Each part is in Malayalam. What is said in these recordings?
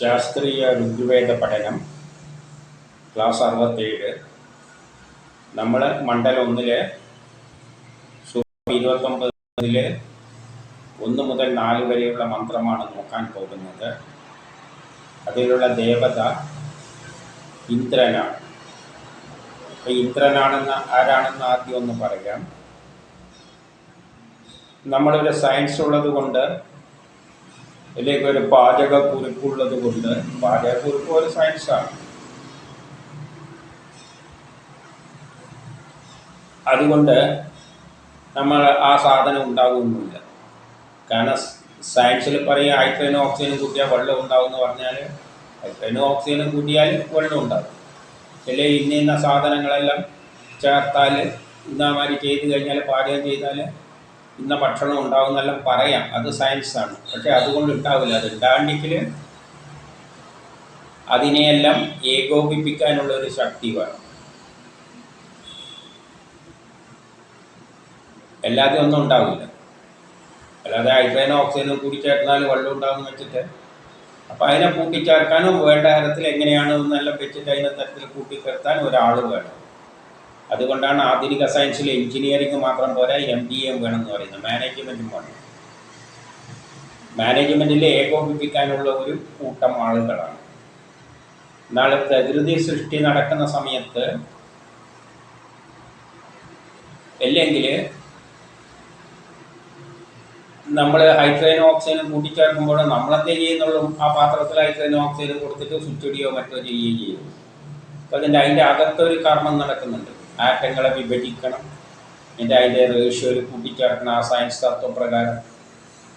ശാസ്ത്രീയ ഋഗ്വേദ പഠനം ക്ലാസ് അറുപത്തേഴ് നമ്മൾ മണ്ഡലം ഒന്നിൽ ഇരുപത്തൊമ്പതിൽ ഒന്ന് മുതൽ നാല് വരെയുള്ള മന്ത്രമാണ് നോക്കാൻ പോകുന്നത്. അതിലുള്ള ദേവത ഇന്ദ്രനാണ്. അപ്പോൾ ഇന്ദ്രനാണെന്ന് ആരാണെന്ന് ആദ്യം ഒന്ന് പറയാം. നമ്മളൊരു സയൻസ് ഉള്ളത് കൊണ്ട് ഇതിലേക്ക് ഒരു പാചക കുറിപ്പുള്ളത് കൊണ്ട് പാചക കുറിപ്പ് ഒരു സയൻസാണ് അതുകൊണ്ട് നമ്മൾ ആ സാധനം ഉണ്ടാകുന്നില്ല. കാരണം സയൻസിൽ പറയുക ഹൈഡ്രജനും ഓക്സിജനും കൂട്ടിയാൽ വെള്ളം ഉണ്ടാവും എന്ന് പറഞ്ഞാൽ ഹൈഡ്രജനും ഓക്സിജനും കൂട്ടിയാൽ വെള്ളം ഉണ്ടാകും ചില ഇന്ന ഇന്ന സാധനങ്ങളെല്ലാം ചേർത്താൽ ഇന്നാമാതിരി ചെയ്ത് കഴിഞ്ഞാൽ പാചകം ചെയ്താൽ ഇന്ന ഭക്ഷണം ഉണ്ടാവും എന്നെല്ലാം പറയാം. അത് സയൻസാണ് പക്ഷെ അതുകൊണ്ട് ഉണ്ടാവില്ല. അത് ഉണ്ടാണ്ടെങ്കിൽ അതിനെയെല്ലാം ഏകോപിപ്പിക്കാനുള്ള ഒരു ശക്തി വേണം. അല്ലാതെ ഒന്നും ഉണ്ടാവില്ല. അല്ലാതെ ഹൈഡ്രജനും ഓക്സിജനും കൂടി ചേർന്നാൽ വെള്ളം ഉണ്ടാവും വെച്ചിട്ട്. അപ്പം അതിനെ കൂട്ടിച്ചേർക്കാനും വേണ്ട തരത്തിൽ എങ്ങനെയാണ് എന്നെല്ലാം വെച്ചിട്ട് അതിനെ തരത്തിൽ കൂട്ടിച്ചേർത്താൻ ഒരാൾ വേണം. അതുകൊണ്ടാണ് ആധുനിക സയൻസിൽ എഞ്ചിനീയറിംഗ് മാത്രം പോരാ എം ബി എം വേണം എന്ന് പറയുന്നത്. മാനേജ്മെന്റും വേണം. മാനേജ്മെന്റിൽ ഏകോപിപ്പിക്കാനുള്ള ഒരു കൂട്ടം ആളുകളാണ്. എന്നാൽ പ്രകൃതി സൃഷ്ടി നടക്കുന്ന സമയത്ത് അല്ലെങ്കിൽ നമ്മൾ ഹൈഡ്രജൻ ഓക്സിജനും കൂട്ടിച്ചേർക്കുമ്പോൾ നമ്മളെന്തേ ചെയ്യുന്നുള്ളൂ? ആ പാത്രത്തിൽ ഹൈഡ്രജൻ ഓക്സിജൻ കൊടുത്തിട്ട് സ്വിച്ചിടുകയോ മറ്റോ ചെയ്യുകയും ചെയ്യും. അപ്പോൾ അതിന്റെ അതിന്റെ അകത്തൊരു കർമ്മം നടക്കുന്നുണ്ട്. ആറ്റങ്ങളെ വിഭജിക്കണം. എന്റെ അതിന്റെ റേഷ്യോയിൽ കൂട്ടിച്ചേർക്കണം ആ സയൻസ് തത്വപ്രകാരം.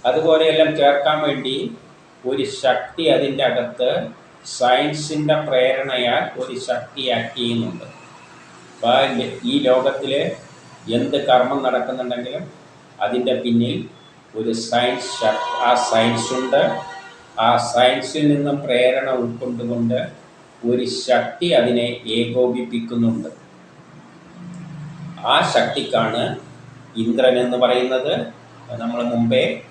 അതുപോലെയെല്ലാം ചേർക്കാൻ വേണ്ടി ഒരു ശക്തി അതിന്റെ അകത്ത് സയൻസിന്റെ പ്രേരണയാൽ ഒരു ശക്തി ആക്ട് ചെയ്യുന്നുണ്ട്. അപ്പോൾ ഈ ലോകത്തിൽ എന്ത് കർമ്മം നടക്കുന്നുണ്ടെങ്കിലും അതിന്റെ പിന്നിൽ ഒരു സയൻസ് ആ സയൻസ് ഉണ്ട്. ആ സയൻസിൽ നിന്ന് പ്രേരണ ഉൾക്കൊണ്ടുകൊണ്ട് ഒരു ശക്തി അതിനെ ഏകോപിപ്പിക്കുന്നുണ്ട്. ആ ശക്തിക്കാണ് ഇന്ദ്രൻ എന്ന് പറയുന്നത്. നമ്മൾ മുമ്പേ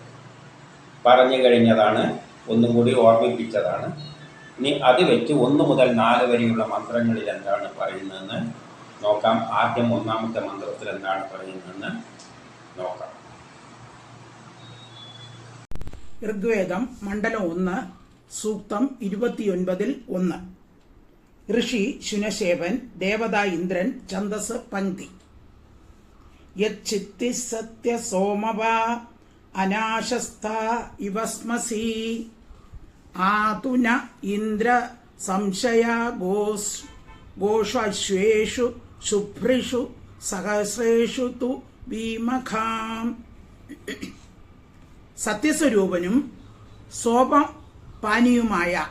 പറഞ്ഞു കഴിഞ്ഞതാണ് ഒന്നും കൂടി ഓർമ്മിപ്പിച്ചതാണ്. ഇനി അത് വെച്ച് ഒന്ന് മുതൽ നാല് വരെയുള്ള മന്ത്രങ്ങളിൽ എന്താണ് പറയുന്നതെന്ന് നോക്കാം. ആദ്യം ഒന്നാമത്തെ മന്ത്രത്തിൽ എന്താണ് പറയുന്നതെന്ന് നോക്കാം. ഋഗ്വേദം മണ്ഡലം ഒന്ന് സൂക്തം ഇരുപത്തിയൊൻപതിൽ ഒന്ന്. ഋഷി ശുനശേവൻ ദേവത ഇന്ദ്രൻ ഛന്ദസ് പങ്ക്തി യച്ചിത്തി സത്യ സോമവ അനാശസ്ഥ ഇവസ്മസി. ആതുന ഇന്ദ്ര സംശയ ഗോസ് ഗോഷശ്വേഷു ശുഭ്രിഷു സഹസ്രേഷു തു ഭീമഖാം. സത്യസ്വരൂപനും സോപപാനിയുമായ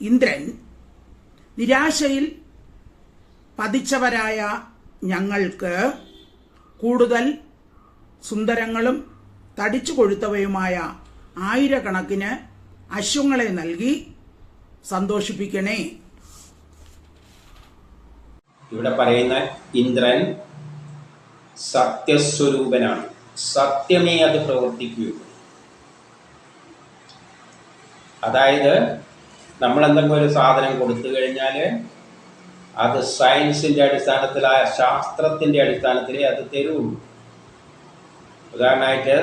ഇന്ദ്രൻ നിരാശയിൽ പതിച്ചവരായ ഞങ്ങൾക്ക് കൂടുതൽ സുന്ദരങ്ങളും തടിച്ചു കൊഴുത്തവയുമായ ആയിരക്കണക്കിന് അശ്വങ്ങളെ നൽകി സന്തോഷിപ്പിക്കണേ. ഇവിടെ പറയുന്ന ഇന്ദ്രൻ സത്യസ്വരൂപനാണ്. സത്യമേ അത് പ്രവർത്തിക്കുകയുള്ളൂ. അതായത് നമ്മൾ എന്തെങ്കിലും ഒരു സാധനം കൊടുത്തു കഴിഞ്ഞാൽ അത് സയൻസിന്റെ അടിസ്ഥാനത്തിലായ ശാസ്ത്രത്തിന്റെ അടിസ്ഥാനത്തിലേ അത് തരുള്ളൂ. ഉദാഹരണമായിട്ട്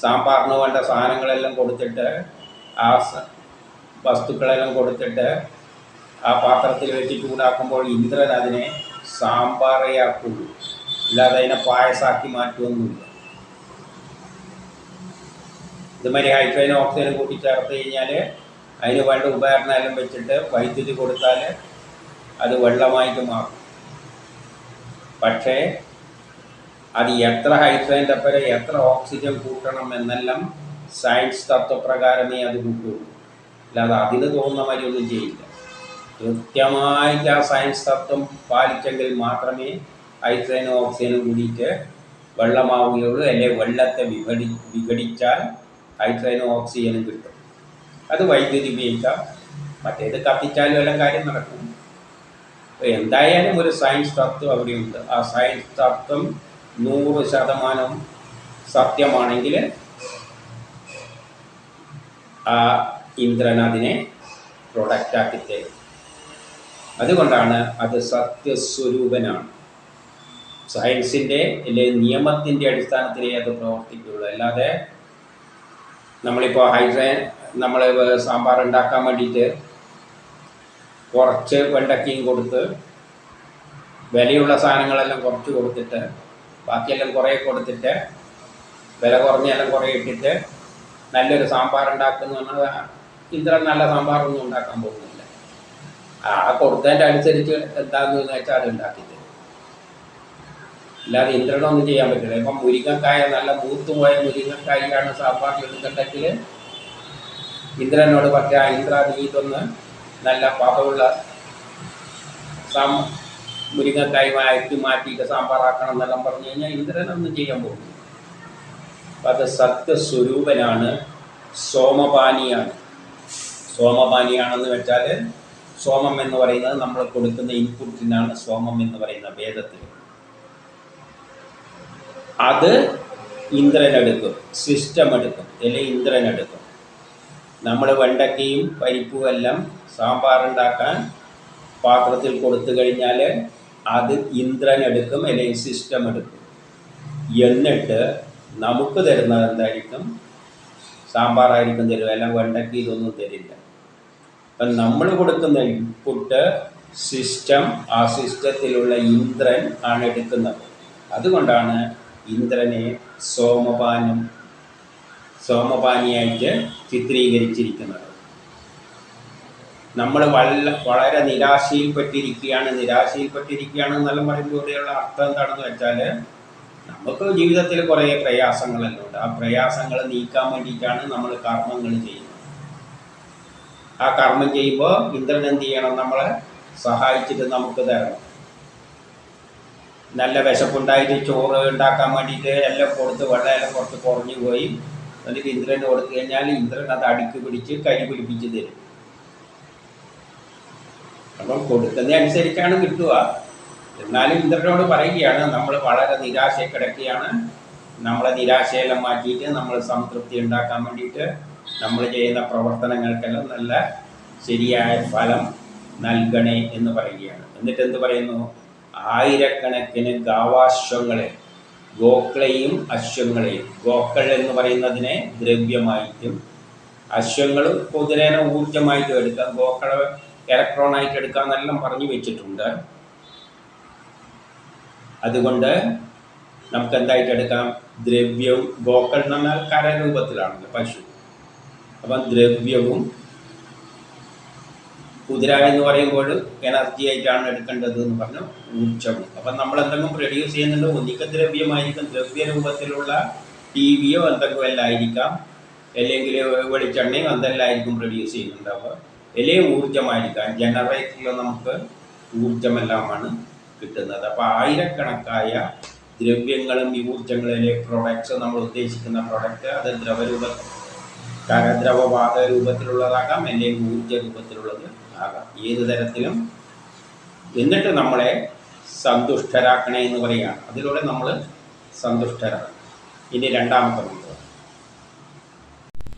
സാമ്പാറിന് വേണ്ട സാധനങ്ങളെല്ലാം കൊടുത്തിട്ട് ആ വസ്തുക്കളെല്ലാം കൊടുത്തിട്ട് ആ പാത്രത്തിൽ വെച്ച് ചൂടാക്കുമ്പോൾ ഇന്ദ്രൻ അതിനെ സാമ്പാറയാക്കുള്ളൂ അല്ലാതെ അതിനെ പായസാക്കി മാറ്റുമൊന്നുമില്ല ഇതുമാതിരി ഹൈഡ്രജനും ഓക്സിജനും കൂട്ടി ചേർത്ത് കഴിഞ്ഞാൽ അതിന് വേണ്ട ഉപകരണം എല്ലാം വെച്ചിട്ട് വൈദ്യുതി കൊടുത്താൽ അത് വെള്ളമായിട്ട് മാറും. പക്ഷേ അത് എത്ര ഹൈഡ്രജന്റെ ഒപ്പം എത്ര ഓക്സിജൻ കൂട്ടണം എന്നെല്ലാം സയൻസ് തത്വപ്രകാരമേ അത് കൂട്ടുള്ളൂ അല്ലാതെ അതിന് തോന്നുന്ന മാതിരി ഒന്നും ചെയ്യില്ല. കൃത്യമായിട്ട് ആ സയൻസ് തത്വം പാലിച്ചെങ്കിൽ മാത്രമേ ഹൈഡ്രജനും ഓക്സിജനും കൂടിയിട്ട് വെള്ളമാവുകയുള്ളൂ. അല്ലെങ്കിൽ വെള്ളത്തെ വിഘടി വിഘടിച്ചാൽ ഹൈഡ്രജനും ഓക്സിജനും കിട്ടും. അത് വൈദ്യുതി ഉപയോഗിക്കാം. മറ്റേത് കത്തിച്ചാലും എല്ലാം കാര്യം നടക്കും. എന്തായാലും ഒരു സയൻസ് തത്വം അവിടെയുണ്ട്. ആ സയൻസ് തത്വം നൂറ് ശതമാനം സത്യമാണെങ്കിൽ ആ ഇന്ദ്രൻ അതിനെ പ്രൊഡക്റ്റാക്കി തരും. അതുകൊണ്ടാണ് അത് സത്യസ്വരൂപനാണ്. സയൻസിന്റെ അല്ലെങ്കിൽ നിയമത്തിന്റെ അടിസ്ഥാനത്തിലേ അത് പ്രവർത്തിക്കുകയുള്ളൂ. അല്ലാതെ നമ്മളിപ്പോൾ ഹൈഡ്രജൻ നമ്മൾ സാമ്പാർ ഉണ്ടാക്കാൻ വേണ്ടിയിട്ട് കുറച്ച് വെണ്ടക്കയും കൊടുത്ത് വിലയുള്ള സാധനങ്ങളെല്ലാം കുറച്ച് കൊടുത്തിട്ട് ബാക്കിയെല്ലാം കുറേ കൊടുത്തിട്ട് വില കുറഞ്ഞെല്ലാം കുറേ ഇട്ടിട്ട് നല്ലൊരു സാമ്പാർ ഉണ്ടാക്കുന്നു പറഞ്ഞാൽ ഇത്ര നല്ല സാമ്പാറൊന്നും ഉണ്ടാക്കാൻ പോകുന്നില്ല. ആ കൊടുത്തതിന്റെ അനുസരിച്ച് എന്താണെന്ന് വെച്ചാൽ അത് ഉണ്ടാക്കി തരും അല്ലാതെ ഇന്ദ്രനൊന്നും ചെയ്യാൻ പറ്റില്ല. ഇപ്പം മുരിങ്ങക്കായ നല്ല മൂത്തുപോയ മുരിങ്ങക്കായാണ് സാമ്പാറിൽ എടുക്കണ്ടെങ്കിൽ ഇന്ദ്രനോട് പറ്റാ ഇന്ദ്ര നീ ഇതൊന്ന് നല്ല പദമുള്ള സാം മുരിങ്ങക്കായ് മാറ്റി മാറ്റിയിട്ട് സാമ്പാറാക്കണം എന്നെല്ലാം പറഞ്ഞു കഴിഞ്ഞാൽ ഇന്ദ്രനൊന്നും ചെയ്യാൻ അപ്പം അത് സത്യസ്വരൂപനാണ് സോമപാനിയാണ്. സോമപാനിയാണെന്ന് വെച്ചാൽ സോമം എന്ന് പറയുന്നത് നമ്മൾ കൊടുക്കുന്ന ഇൻപുട്ടിനാണ് സോമം എന്ന് പറയുന്ന വേദത്തിൽ. അത് ഇന്ദ്രനെടുക്കും സിസ്റ്റം എടുക്കും അല്ലെങ്കിൽ ഇന്ദ്രൻ എടുക്കും. നമ്മൾ വെണ്ടക്കയും പരിപ്പും എല്ലാം സാമ്പാറുണ്ടാക്കാൻ പാത്രത്തിൽ കൊടുത്തു കഴിഞ്ഞാൽ അത് ഇന്ദ്രൻ എടുക്കും അല്ലെങ്കിൽ സിസ്റ്റം എടുക്കും. എന്നിട്ട് നമുക്ക് തരുന്നത് എന്തായിരിക്കും? സാമ്പാറായിരിക്കും തരും അല്ല വെണ്ടയ്ക്ക് ഇതൊന്നും തരില്ല. അപ്പം നമ്മൾ കൊടുക്കുന്ന ഇൻപുട്ട് സിസ്റ്റം ആ സിസ്റ്റത്തിലുള്ള ഇന്ദ്രൻ ആണ് എടുക്കുന്നത്. അതുകൊണ്ടാണ് ഇന്ദ്രനെ സോമപാനം സോമപാനിയായിട്ട് ചിത്രീകരിച്ചിരിക്കുന്നത്. നമ്മൾ വല്ല വളരെ നിരാശയിൽപ്പെട്ടിരിക്കുകയാണ്. നിരാശയിൽപ്പെട്ടിരിക്കുകയാണ് എന്നെല്ലാം പറയുമ്പോൾ ഇവിടെയുള്ള അർത്ഥം എന്താണെന്ന് വെച്ചാൽ നമുക്ക് ജീവിതത്തിൽ കുറേ പ്രയാസങ്ങളെല്ലാം ഉണ്ട്. ആ പ്രയാസങ്ങൾ നീക്കാൻ വേണ്ടിയിട്ടാണ് നമ്മൾ കർമ്മങ്ങൾ ചെയ്യുന്നത്. ആ കർമ്മം ചെയ്യുമ്പോൾ ഇന്ദ്രൻ എന്ത് ചെയ്യണം? നമ്മളെ സഹായിച്ചിട്ട് നമുക്ക് തരണം. നല്ല വിശപ്പുണ്ടായിട്ട് ചോറ് ഉണ്ടാക്കാൻ വേണ്ടിയിട്ട് എല്ലാം കൊടുത്ത് വെള്ളം എല്ലാം കുറച്ച് കുറഞ്ഞു പോയി എന്നിട്ട് ഇന്ദ്രന് കൊടുത്തു കഴിഞ്ഞാൽ ഇന്ദ്രൻ അത് അടുക്കി പിടിച്ച് കൈ പിടിപ്പിച്ച് തരും. അപ്പം കൊടുക്കുന്നതനുസരിച്ചാണ് കിട്ടുക. എന്നാലും ഇന്ദ്രനോട് പറയുകയാണ് നമ്മൾ വളരെ നിരാശ കിടക്കുകയാണ്. നമ്മളെ നിരാശയെല്ലാം മാറ്റിയിട്ട് നമ്മൾ സംതൃപ്തി ഉണ്ടാക്കാൻ വേണ്ടിയിട്ട് നമ്മൾ ചെയ്യുന്ന പ്രവർത്തനങ്ങൾക്കെല്ലാം നല്ല ശരിയായ ഫലം നൽകണേ എന്ന് പറയുകയാണ്. എന്നിട്ട് എന്ത് പറയുന്നു? ആയിരക്കണക്കിന് ഗാവാശ്വങ്ങളെ ഗോക്കളെയും അശ്വങ്ങളെയും. ഗോക്കൾ എന്ന് പറയുന്നതിനെ ദ്രവ്യമായിട്ടും അശ്വങ്ങൾ കുതിരേനെ ഊർജമായിട്ടും എടുക്കാം. ഗോക്കളെ ഇലക്ട്രോണായിട്ട് എടുക്കാമെന്നെല്ലാം പറഞ്ഞു വെച്ചിട്ടുണ്ട്. അതുകൊണ്ട് നമുക്ക് എന്തായിട്ട് എടുക്കാം? ദ്രവ്യവും ഗോക്കൾ എന്ന് പറഞ്ഞാൽ കരരൂപത്തിലാണല്ലോ പശു അപ്പം ദ്രവ്യവും കുതിര എന്ന് പറയുമ്പോൾ എനർജി ആയിട്ടാണ് എടുക്കേണ്ടത് എന്ന് പറഞ്ഞു ഊർജം. അപ്പം നമ്മൾ എന്തെങ്കിലും പ്രൊഡ്യൂസ് ചെയ്യുന്നുണ്ട്? ഒന്നിക്കദ്രവ്യമായിരിക്കും ദ്രവ്യ രൂപത്തിലുള്ള ടി വിയോ എന്തെങ്കിലും എല്ലായിരിക്കാം അല്ലെങ്കിൽ വെളിച്ചെണ്ണയും എന്തെല്ലാം ആയിരിക്കും പ്രൊഡ്യൂസ് ചെയ്യുന്നുണ്ടാവുക. അല്ലെങ്കിൽ ഊർജമായിരിക്കാം. ജനറേറ്ററിൽ നമുക്ക് ഊർജമെല്ലാമാണ് കിട്ടുന്നത്. അപ്പോൾ ആയിരക്കണക്കായ ദ്രവ്യങ്ങളും ഈ ഊർജങ്ങളിലെ പ്രൊഡക്ട്സ് നമ്മൾ ഉദ്ദേശിക്കുന്ന പ്രൊഡക്റ്റ് അത് ദ്രവരൂപ കരദ്രവവാത രൂപത്തിലുള്ളതാകാം. അല്ലെങ്കിൽ ഊർജ രൂപത്തിലുള്ളത് ആകാം ഏത് തരത്തിലും എന്നിട്ട് നമ്മളെ സന്തുഷ്ടരാക്കണേ എന്ന് പറയുകയാണ്. അതിലൂടെ നമ്മൾ സന്തുഷ്ടരാണ്. ഇനി രണ്ടാമത്തെ മന്ത്രം.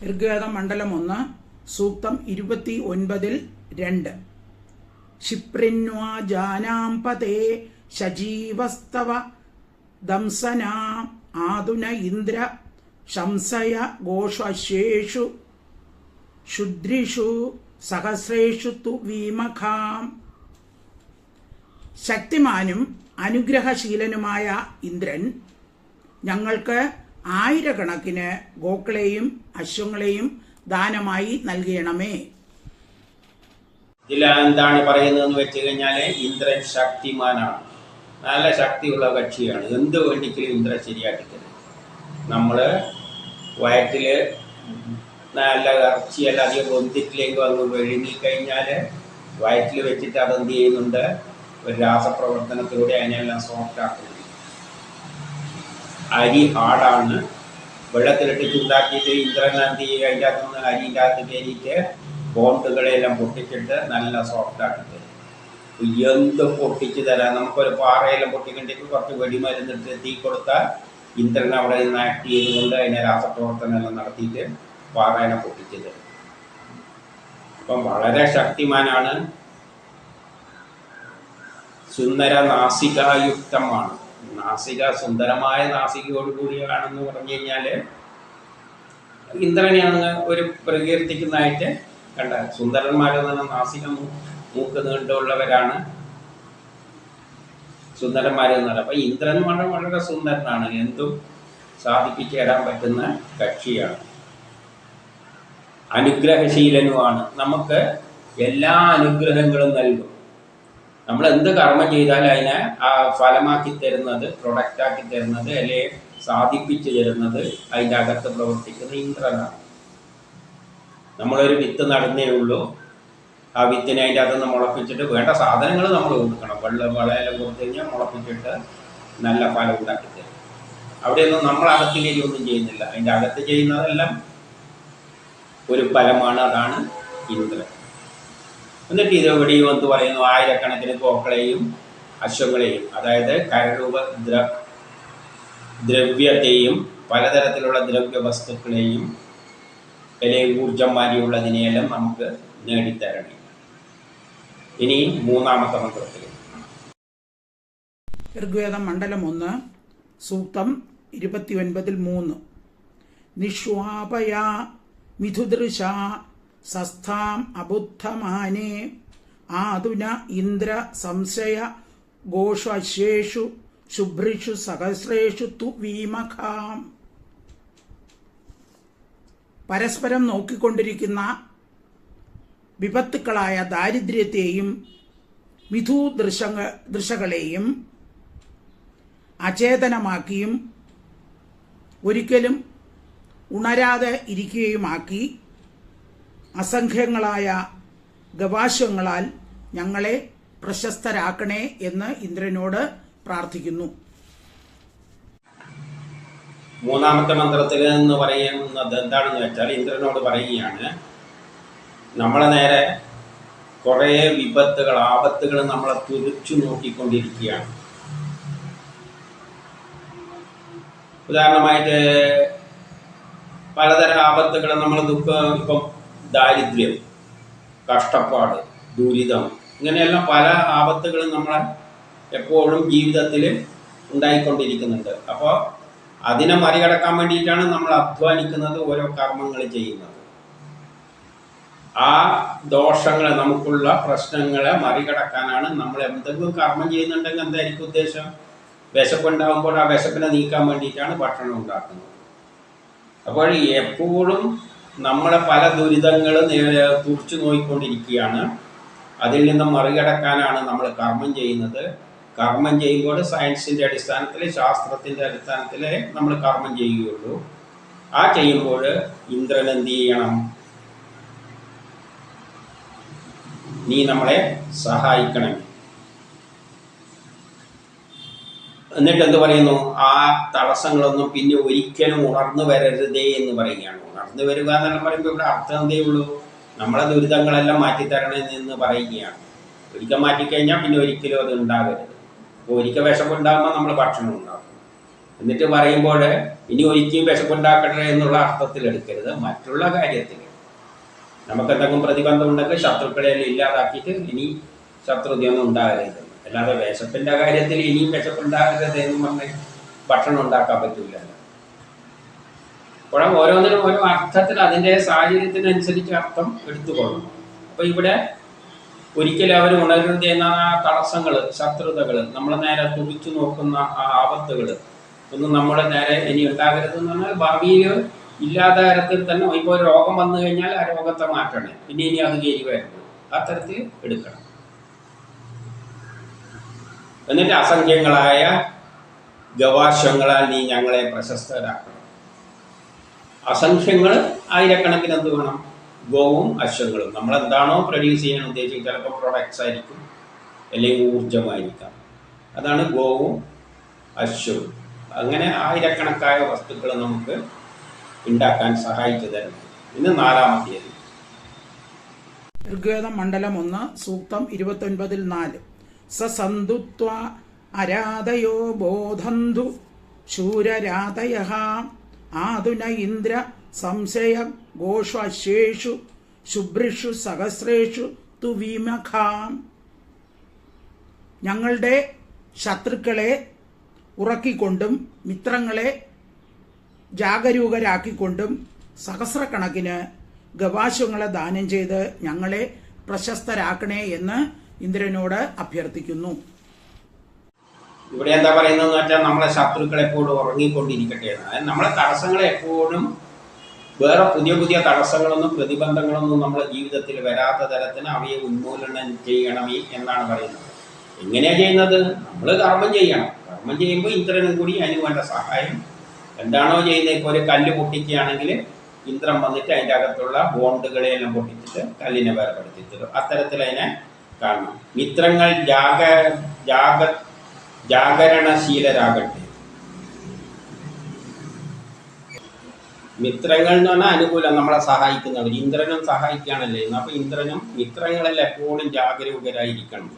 ഋഗ്വേദം മണ്ഡലം ഒന്ന് സൂക്തം ഇരുപത്തി ഒൻപതിൽ രണ്ട്. ക്ഷിപ്രിന്വാജാനാംപതേ പതേ ശജീവസ്തവ ദംസനാ ആതുന ഇന്ദ്ര ശംസയ ഘോഷേഷു ശുദ്രിഷു സഹസ്രേഷു തു വീമഖാം ശക്തിമാനും അനുഗ്രഹശീലനുമായ ഇന്ദ്രൻ ഞങ്ങൾക്ക് ആയിരക്കണക്കിന് ഗോക്കളെയും അശ്വങ്ങളെയും ദാനമായി നൽകണമേ. ഇതിൽ എന്താണ് പറയുന്നതെന്ന് വെച്ച് കഴിഞ്ഞാൽ ഇന്ദ്രൻ ശക്തിമാനാണ്. നല്ല ശക്തിയുള്ള കക്ഷിയാണ്. എന്ത് വേണ്ടിക്കലും ഇന്ദ്രൻ ശരിയാക്കി തരും നമ്മൾ വയറ്റിൽ നല്ല ഇറച്ചിയല്ല അധികം ഒന്നിട്ടില്ലെങ്കിൽ അങ്ങ് വിഴുങ്ങിക്കഴിഞ്ഞാൽ വയറ്റിൽ വെച്ചിട്ട് അതെന്ത് ചെയ്യുന്നുണ്ട്? ഒരു രാസപ്രവർത്തനത്തിലൂടെ അതിനെല്ലാം സോഫ്റ്റ് ആക്കുന്നു. അരി ഹാർഡാണ് വെള്ളത്തിലിട്ട് ചൂടാക്കിയിട്ട് ഇന്ദ്രൻ എന്ത് ചെയ്യുക അതിന്റെ അകത്തുനിന്ന് അരിന്റെ അകത്ത് കയറിയിട്ട് ബോണ്ടുകളെല്ലാം പൊട്ടിച്ചിട്ട് നല്ല സോഫ്റ്റ് ആക്കി തരും. എന്ത് പൊട്ടിച്ച് തരാം? നമുക്കൊരു പാറയെല്ലാം പൊട്ടിക്കണ്ടിട്ട് കുറച്ച് വെടിമരുന്നിട്ട് തീ കൊടുത്താൽ ഇന്ദ്രൻ അവിടെ നിന്ന് ആക്ട് ചെയ്തുകൊണ്ട് അതിനെ രാസപ്രവർത്തനം എല്ലാം നടത്തിയിട്ട് പാറേനെ പൊട്ടിച്ചത്. അപ്പം വളരെ ശക്തിമാനാണ് സുന്ദര നാസികായുക്തമാണ് നാസിക സുന്ദരമായ നാസികയോടുകൂടിയാണെന്ന് പറഞ്ഞു കഴിഞ്ഞാൽ ഇന്ദ്രനെയാണ് ഒരു പ്രകീർത്തിക്കുന്നതായിട്ട് കണ്ട സുന്ദരന്മാരെന്ന് പറഞ്ഞാൽ നാസിക മൂക്ക് നീണ്ടുള്ളവരാണ് സുന്ദരന്മാരെന്ന് പറയുന്നത് അപ്പം ഇന്ദ്രൻ വളരെ വളരെ സുന്ദരനാണ്. എന്തും സാധിപ്പിച്ചു തരാൻ പറ്റുന്ന കക്ഷിയാണ്. അനുഗ്രഹശീലനുമാണ്. നമുക്ക് എല്ലാ അനുഗ്രഹങ്ങളും നൽകും. നമ്മൾ എന്ത് കർമ്മം ചെയ്താലും അതിനെ ആ ഫലമാക്കി തരുന്നത് പ്രൊഡക്റ്റാക്കി തരുന്നത് അല്ലെ സാധിപ്പിച്ചു തരുന്നത് അതിന്റെ അകത്ത് പ്രവർത്തിക്കുന്ന ഇന്ദ്രനാണ്. നമ്മളൊരു വിത്ത് നടന്നേ ഉള്ളൂ. ആ വിത്തിനെ അതിന്റെ അകത്തുനിന്ന് മുളപ്പിച്ചിട്ട് വേണ്ട സാധനങ്ങൾ നമ്മൾ കൊടുക്കണം. വെള്ളം വളയെല്ലാം കൊടുത്തു കഴിഞ്ഞാൽ മുളപ്പിച്ചിട്ട് നല്ല ഫലം ഉണ്ടാക്കി തരും. അവിടെയൊന്നും നമ്മൾ അകത്തിലേക്ക് ഒന്നും ചെയ്യുന്നില്ല. അതിന്റെ അകത്ത് ചെയ്യുന്നതെല്ലാം ഒരു ഫലമാണ് അതാണ് ഇന്ദ്രൻ. എന്നിട്ട് ഇത് എവിടെയും എന്ന് പറയുന്നു ആയിരക്കണക്കിന് കോക്കളെയും അശ്വങ്ങളെയും അതായത് കരരൂപ ദ്ര ദ്രവ്യത്തെയും പലതരത്തിലുള്ള ദ്രവ്യ വസ്തുക്കളെയും അല്ലെങ്കിൽ ഊർജം മാതിരിയുള്ളതിനെയെല്ലാം നമുക്ക് നേടിത്തരണം. ഇനി മൂന്നാമത്തെ മന്ത്രത്തിൽ. ഋഗ്വേദം മണ്ഡലം ഒന്ന് സൂക്തം ഇരുപത്തിയൊൻപതിൽ മൂന്ന്. നിഷ്വാപയാ മിഥുദൃശ സസ്ഥാം അബുദ്ധമാനേ. ആതുന ഇന്ദ്ര സംശയ ഘോഷേഷു ശുഭ്രിഷു സഹസ്രേഷു തു വീമഖാം. പരസ്പരം നോക്കിക്കൊണ്ടിരിക്കുന്ന വിപത്തുക്കളായ ദാരിദ്ര്യത്തെയും മിഥു ദൃശങ്ങ ദൃശകളെയും അചേതനമാക്കിയും ഒരിക്കലും ഉണരാതെ ഇരിക്കുകയുമാക്കി അസംഖ്യങ്ങളായ ഗവാശങ്ങളാൽ ഞങ്ങളെ പ്രശസ്തരാക്കണേ എന്ന് ഇന്ദ്രനോട് പ്രാർത്ഥിക്കുന്നു. മൂന്നാമത്തെ മന്ത്രത്തിൽ എന്ന് പറയുന്നത് എന്താണെന്ന് വെച്ചാൽ ഇന്ദ്രനോട് പറയുകയാണ് നമ്മളെ നേരെ കുറേ വിപത്തുകൾ ആപത്തുകൾ നമ്മളെ തുരച്ചു നോക്കിക്കൊണ്ടിരിക്കുകയാണ്. ഉദാഹരണമായിട്ട് പലതരം ആപത്തുകൾ നമ്മൾ ദുഃഖം ഇപ്പം ദാരിദ്ര്യം കഷ്ടപ്പാട് ദുരിതം ഇങ്ങനെയെല്ലാം പല ആപത്തുകളും നമ്മളെ എപ്പോഴും ജീവിതത്തിൽ ഉണ്ടായിക്കൊണ്ടിരിക്കുന്നുണ്ട്. അപ്പോൾ അതിനെ മറികടക്കാൻ വേണ്ടിയിട്ടാണ് നമ്മൾ അധ്വാനിക്കുന്നത് ഓരോ കർമ്മങ്ങൾ ചെയ്യുന്നത്. ആ ദോഷങ്ങളെ നമുക്കുള്ള പ്രശ്നങ്ങളെ മറികടക്കാനാണ് നമ്മൾ എന്തെങ്കിലും കർമ്മം ചെയ്യുന്നുണ്ടെങ്കിൽ എന്തായിരിക്കും ഉദ്ദേശം? വിശപ്പുണ്ടാകുമ്പോൾ ആ വിശപ്പിനെ നീക്കാൻ വേണ്ടിയിട്ടാണ് ഭക്ഷണം ഉണ്ടാക്കുന്നത്. അപ്പോൾ എപ്പോഴും നമ്മളെ പല ദുരിതങ്ങളും തുറച്ചു നോക്കിക്കൊണ്ടിരിക്കുകയാണ് അതിൽ നിന്നും മറികടക്കാനാണ് നമ്മൾ കർമ്മം ചെയ്യുന്നത്. കർമ്മം ചെയ്യുമ്പോൾ സയൻസിന്റെ അടിസ്ഥാനത്തിൽ ശാസ്ത്രത്തിന്റെ അടിസ്ഥാനത്തിൽ നമ്മൾ കർമ്മം ചെയ്യുകയുള്ളൂ. ആ ചെയ്യുമ്പോൾ ഇന്ദ്രൻ എന്ത് ചെയ്യണം? നീ നമ്മളെ സഹായിക്കണം. എന്നിട്ട് എന്ത് പറയുന്നു? ആ തടസ്സങ്ങളൊന്നും പിന്നെ ഒരിക്കലും ഉണർന്നു വരരുതേ എന്ന് പറയുകയാണ്. ഉണർന്നു വരിക എന്നെല്ലാം പറയുമ്പോൾ ഇവിടെ അർത്ഥം എന്തേ ഉള്ളൂ? നമ്മളെ ദുരിതങ്ങളെല്ലാം മാറ്റിത്തരണേ എന്ന് പറയുകയാണ്. ഒരിക്കൽ മാറ്റിക്കഴിഞ്ഞാൽ പിന്നെ ഒരിക്കലും അത് ഉണ്ടാകരുത്. അപ്പോൾ ഒരിക്കൽ വിശപ്പുണ്ടാകുമ്പോൾ നമ്മൾ ഭക്ഷണം ഉണ്ടാക്കും. എന്നിട്ട് പറയുമ്പോൾ ഇനി ഒരിക്കലും വിശപ്പുണ്ടാക്കട്ടെ എന്നുള്ള അർത്ഥത്തിൽ എടുക്കരുത്. മറ്റുള്ള കാര്യത്തിൽ. നമുക്ക് എന്തെങ്കിലും പ്രതിബന്ധം ഉണ്ടെങ്കിൽ ശത്രുക്കളെല്ലാം ഇല്ലാതാക്കിയിട്ട് ഇനി ശത്രുതയൊന്നും ഉണ്ടാകരുത്. അല്ലാതെ വിശപ്പിന്റെ കാര്യത്തിൽ ഇനിയും വിശപ്പുണ്ടാകരുത് എന്ന് പറഞ്ഞ് ഭക്ഷണം ഉണ്ടാക്കാൻ പറ്റില്ലല്ലോ അപ്പോഴും ഓരോന്നിനും ഓരോ അർത്ഥത്തിൽ അതിന്റെ സാഹചര്യത്തിനനുസരിച്ച് അർത്ഥം എടുത്തുകൊള്ളണം. അപ്പോൾ ഇവിടെ ഒരിക്കലും അവർ ഉണരരുത് എന്ന ആ തടസ്സങ്ങൾ ശത്രുതകൾ നമ്മളെ നേരെ തുടിച്ചു നോക്കുന്ന ആ ആപത്തുകൾ ഒന്നും നമ്മുടെ നേരെ ഇനി ഉണ്ടാകരുത് എന്ന് പറഞ്ഞാൽ ഭാവിയിൽ ഇല്ലാത്ത തരത്തിൽ തന്നെ ഇപ്പോൾ രോഗം വന്നു കഴിഞ്ഞാൽ ആ രോഗത്തെ മാറ്റണേ. പിന്നെ ഇനി അത് കയറി വരരുത് ആ തരത്തിൽ എടുക്കണം. എന്നിട്ട് അസംഖ്യങ്ങളായ ഗവാശങ്ങളാൽ നീ ഞങ്ങളെ പ്രശസ്തരാക്കണം അസംഖ്യങ്ങൾ ആയിരക്കണക്കിന് എന്ത് വേണം? ഗോവും അശ്വങ്ങളും. നമ്മൾ എന്താണോ പ്രൊഡ്യൂസ് ചെയ്യാൻ ഉദ്ദേശിക്കുന്നത്? ചിലപ്പോൾ പ്രൊഡക്ട്സ് ആയിരിക്കും. അല്ലെങ്കിൽ ഊർജമായിരിക്കാം അതാണ് ഗോവും അശ്വവും. അങ്ങനെ ആയിരക്കണക്കായ വസ്തുക്കൾ നമുക്ക് ഉണ്ടാക്കാൻ സഹായിച്ചു തരുന്നത്. ഇന്ന് നാലാമത്തേത്. ഋഗ്വേദം മണ്ഡലം ഒന്ന് സൂക്തം ഇരുപത്തൊൻപതിൽ നാല്. സസന്തുത്വ അരാധയോ ബോധന്തു ശൂരരാധയ ആതുന ഇന്ദ്ര സംശയ ഘോഷേഷു ശുഭ്രിഷു സഹസ്രേഷു തു വിമഖാം. ഞങ്ങളുടെ ശത്രുക്കളെ ഉറക്കിക്കൊണ്ടും മിത്രങ്ങളെ ജാഗരൂകരാക്കിക്കൊണ്ടും സഹസ്രക്കണക്കിന് ഗവാശങ്ങളെ ദാനം ചെയ്ത് ഞങ്ങളെ പ്രശസ്തരാക്കണേ എന്ന് ഇന്ദ്രനോട് അഭ്യർത്ഥിക്കുന്നു. ഇവിടെ എന്താ പറയുന്നതെന്ന് വെച്ചാൽ നമ്മളെ ശത്രുക്കൾ എപ്പോഴും ഉറങ്ങിക്കൊണ്ടിരിക്കട്ടെ. എന്നാണ് നമ്മളെ തടസ്സങ്ങളെ എപ്പോഴും വേറെ പുതിയ പുതിയ തടസ്സങ്ങളൊന്നും പ്രതിബന്ധങ്ങളൊന്നും നമ്മുടെ ജീവിതത്തിൽ വരാത്ത തരത്തിന് അവയെ ഉന്മൂലനം ചെയ്യണം എന്നാണ് പറയുന്നത്. എങ്ങനെയാണ് ചെയ്യുന്നത്? നമ്മൾ കർമ്മം ചെയ്യണം. കർമ്മം ചെയ്യുമ്പോൾ ഇന്ദ്രനും കൂടി അതിന് വേണ്ട സഹായം. എന്താണോ ചെയ്യുന്നത്? ഇപ്പോൾ ഒരു കല്ല് പൊട്ടിക്കുകയാണെങ്കിൽ ഇന്ദ്രൻ വന്നിട്ട് അതിന്റെ അകത്തുള്ള ബോണ്ടുകളെയെല്ലാം പൊട്ടിച്ചിട്ട് കല്ലിനെ വേർപെടുത്തി തരും അത്തരത്തിൽ അതിനെ കാണണം മിത്രങ്ങൾ ജാഗ ജാഗ ജാഗരണശീലരാകട്ടെ. മിത്രങ്ങൾ എന്ന് പറഞ്ഞാൽ അനുകൂലം നമ്മളെ സഹായിക്കുന്നവർ ഇന്ദ്രനും സഹായിക്കുകയാണല്ലേ? അപ്പൊ ഇന്ദ്രനും മിത്രങ്ങളിൽ എപ്പോഴും ജാഗരൂകരായിരിക്കണം.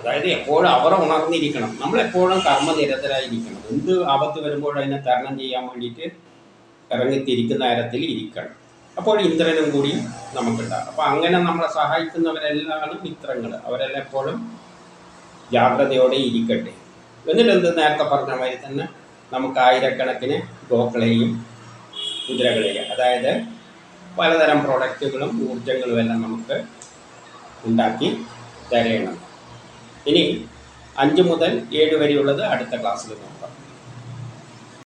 അതായത് എപ്പോഴും അവർ ഉണർന്നിരിക്കണം. നമ്മൾ എപ്പോഴും കർമ്മനിരതരായിരിക്കണം. എന്ത് ആപത്ത് വരുമ്പോഴും അതിനെ തരണം ചെയ്യാൻ വേണ്ടിയിട്ട് ഇറങ്ങിത്തിരിക്കുന്ന തരത്തിൽ ഇരിക്കണം അപ്പോൾ ഇന്ദ്രനും കൂടി നമുക്കുണ്ടാകും. അപ്പോൾ അങ്ങനെ നമ്മളെ സഹായിക്കുന്നവരെല്ലാം മിത്രങ്ങൾ അവരെല്ലാം എപ്പോഴും ജാഗ്രതയോടെ ഇരിക്കട്ടെ. എന്നിട്ട് എന്ത് നേരത്തെ പറഞ്ഞ മാതിരി തന്നെ നമുക്ക് ആയിരക്കണക്കിന് ഗോക്കളെയും കുതിരകളെയും അതായത് പലതരം പ്രൊഡക്റ്റുകളും ഊർജങ്ങളും എല്ലാം നമുക്ക് ഉണ്ടാക്കി തരയണം ഇനി അഞ്ച് മുതൽ ഏഴ് വരെയുള്ളത് അടുത്ത ക്ലാസ്സിൽ നോക്കാം.